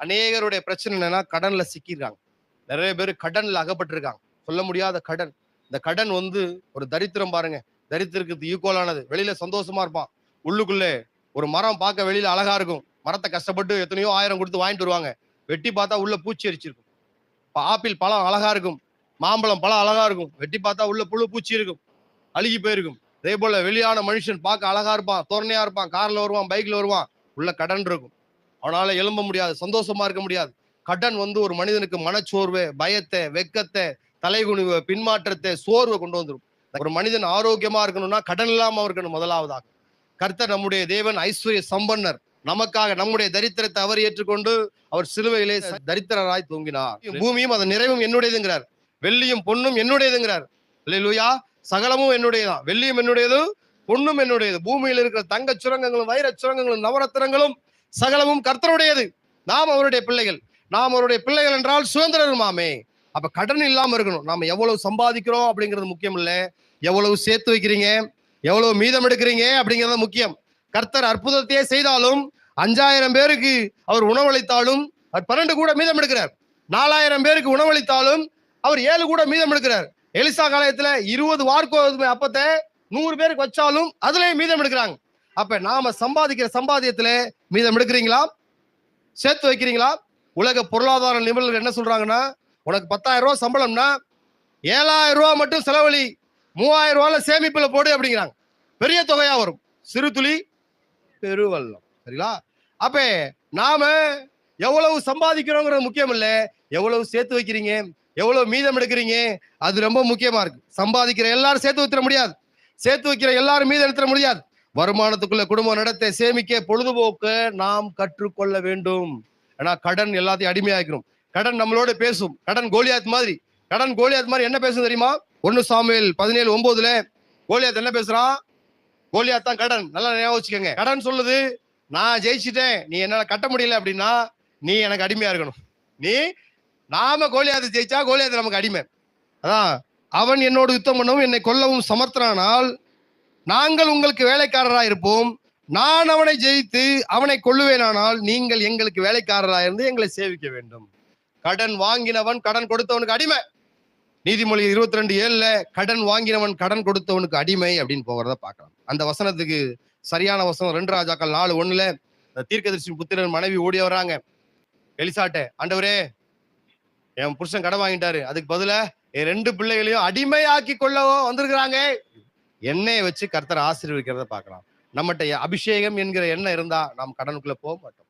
அநேகருடைய பிரச்சனை என்னன்னா கடன்ல சிக்கியிருக்காங்க. நிறைய பேர் கடன்ல அகப்பட்டிருக்காங்க. சொல்ல முடியாத கடன். இந்த கடன் வந்து ஒரு தரித்திரம் பாருங்க. தரித்திரத்துக்கு ஈக்குவலானது வெளியில சந்தோஷமா இருப்பான். உள்ளுக்குள்ளே ஒரு மரம் பார்க்க வெளியில அழகா இருக்கும். மரத்தை கஷ்டப்பட்டு எத்தனையோ ஆயிரம் கொடுத்து வாங்கிட்டு வருவாங்க. வெட்டி பார்த்தா உள்ள பூச்சி அரிச்சிருக்கும் இப்போ ஆப்பிள் பழம் அழகா இருக்கும். மாம்பழம் பழம் அழகா இருக்கும். வெட்டி பார்த்தா உள்ள புழு பூச்சி இருக்கும். அழுகி போயிருக்கும். அதே போல வெளியான மனுஷன் பார்க்க அழகா இருப்பான். தோரணையா இருப்பான். கார்ல வருவான் பைக்ல வருவான். உள்ள கடன் இருக்கும். அவனால எழும்ப முடியாது சந்தோஷமா இருக்க முடியாது. கடன் வந்து ஒரு மனிதனுக்கு மனச்சோர்வை பயத்தை வெக்கத்தை தலைகுனிவை பின்மாற்றத்தை சோர்வை கொண்டு வந்துடும் ஒரு மனிதன் ஆரோக்கியமா இருக்கணும்னா கடன் இல்லாம இருக்கணும் முதலாவதாக. கர்த்தர் நம்முடைய தேவன் ஐஸ்வர்ய சம்பன்னர். நமக்காக நம்முடைய தரித்திரத்தை அவர் ஏற்றுக்கொண்டு அவர் சிலுவையிலே தரித்திரராய் தூங்கினார். பூமியும் அதன் நிறைவும் என்னுடையதுங்கிறார். வெள்ளியும் பொண்ணும் என்னுடையதுங்கிறார். இல்லையா சகலமும் என்னுடையதான் வெள்ளியும் என்னுடையது பொண்ணும் என்னுடையது. பூமியில் இருக்கிற தங்க சுரங்கங்களும் வைர சுரங்கங்களும் நவரத்தினங்களும் சகலமும் கர்த்தருடையது. நாம் அவருடைய பிள்ளைகள். நாம் அவருடைய பிள்ளைகள் என்றால் சுதந்திரமாமே அப்ப கடன் இல்லாம இருக்கணும். நாம எவ்வளவு சம்பாதிக்கிறோம் அப்படிங்கிறது முக்கியம் இல்ல. எவ்வளவு சேர்த்து வைக்கிறீங்க? எவ்வளவு மீதம் எடுக்கிறீங்க? அப்படிங்கிறது முக்கியம். கர்த்தர் அற்புதத்தையே செய்தாலும் அஞ்சாயிரம் பேருக்கு அவர் உணவளித்தாலும் அவர் பன்னெண்டு கூட மீதம் எடுக்கிறார். நாலாயிரம் பேருக்கு உணவளித்தாலும் அவர் ஏழு கூட மீதம் எடுக்கிறார். எலிசா காலத்துல இருபது வார்க்கோதுமை அப்பத்தை நூறு பேருக்கு வச்சாலும் அதுலயும் மீதம் எடுக்கிறாங்க. அப்ப நாம சம்பாதிக்கிற சம்பாதியத்துல மீதம் எடுக்கிறீங்களா? சேர்த்து வைக்கிறீங்களா? உலக பொருளாதார நிபுணர்கள் என்ன சொல்றாங்கன்னா உனக்கு பத்தாயிரம் ரூபா சம்பளம்னா ஏழாயிரம் ரூபா மட்டும் செலவழி மூவாயிரம் ரூபாயில சேமிப்புல போடு அப்படிங்கிறாங்க. பெரிய தொகையா வரும். சிறு துளி பெருவெள்ளம். சரிங்களா? அப்ப நாம எவ்வளவு சம்பாதிக்கிறோங்கிறது முக்கியம் இல்லை எவ்வளவு சேர்த்து வைக்கிறீங்க? எவ்வளவு மீதம் எடுக்கிறீங்க? அது ரொம்ப முக்கியமா இருக்கு. சம்பாதிக்கிற எல்லாரும் சேர்த்து வைத்திட முடியாது. சேர்த்து வைக்கிற எல்லாரும் மீதம் எடுத்துட முடியாது. வருமானத்துக்குள்ள குடும்ப நடத்தை சேமிக்க பொழுதுபோக்க நாம் கற்றுக்கொள்ள வேண்டும். ஏன்னா கடன் எல்லாத்தையும் அடிமையாக்கிறோம் கடன் நம்மளோட பேசும். கடன் கோலியாத் மாதிரி. கடன் கோலியாத் மாதிரி என்ன பேசும் தெரியுமா? ஒன்னு சாமியல் பதினேழு ஒன்பதுல கோலியாத் என்ன பேசுறான் கோலியாத் தான் கடன். நல்லா ஞாபகம் வச்சுக்கோங்க. கடன் சொல்லுது நான் ஜெயிச்சிட்டேன். நீ என்னால கட்ட முடியல அப்படின்னா நீ எனக்கு அடிமையா இருக்கணும். நீ நாம கோலியாத்தை ஜெயிச்சா கோலியாத் நமக்கு அடிமை. அதான் அவன் என்னோடு யுத்தம் பண்ணவும் என்னை கொல்லவும் சமர்த்தனானால் நாங்கள் உங்களுக்கு வேலைக்காரராக இருப்போம். நான் அவனை ஜெயித்து அவனை கொள்ளுவேனானால் நீங்கள் எங்களுக்கு வேலைக்காரராக இருந்து எங்களை சேவிக்க வேண்டும். கடன் வாங்கினவன் கடன் கொடுத்தவனுக்கு அடிமை. நீதிமொழி இருபத்தி ரெண்டு ஏழுல கடன் வாங்கினவன் கடன் கொடுத்தவனுக்கு அடிமை அப்படின்னு போகிறத பார்க்கலாம். அந்த வசனத்துக்கு சரியான வசனம். ரெண்டு ராஜாக்கள் நாலு ஒண்ணுல தீர்க்கதரிசி புத்திரன் மனைவி ஓடி வர்றாங்க. எலிசாட்ட ஆண்டவரே என் புருஷன் கடன் வாங்கிட்டாரு. அதுக்கு பதில என் ரெண்டு பிள்ளைகளையும் அடிமையாக்கி கொள்ளவோ வந்திருக்கிறாங்க. எண்ணெயை வச்சு கர்த்தர் ஆசீர்வதிக்கிறத பார்க்கலாம். நம்மகிட்ட அபிஷேகம் என்கிற எண்ணம் இருந்தா நாம் கடனுக்குள்ள போக மாட்டோம்.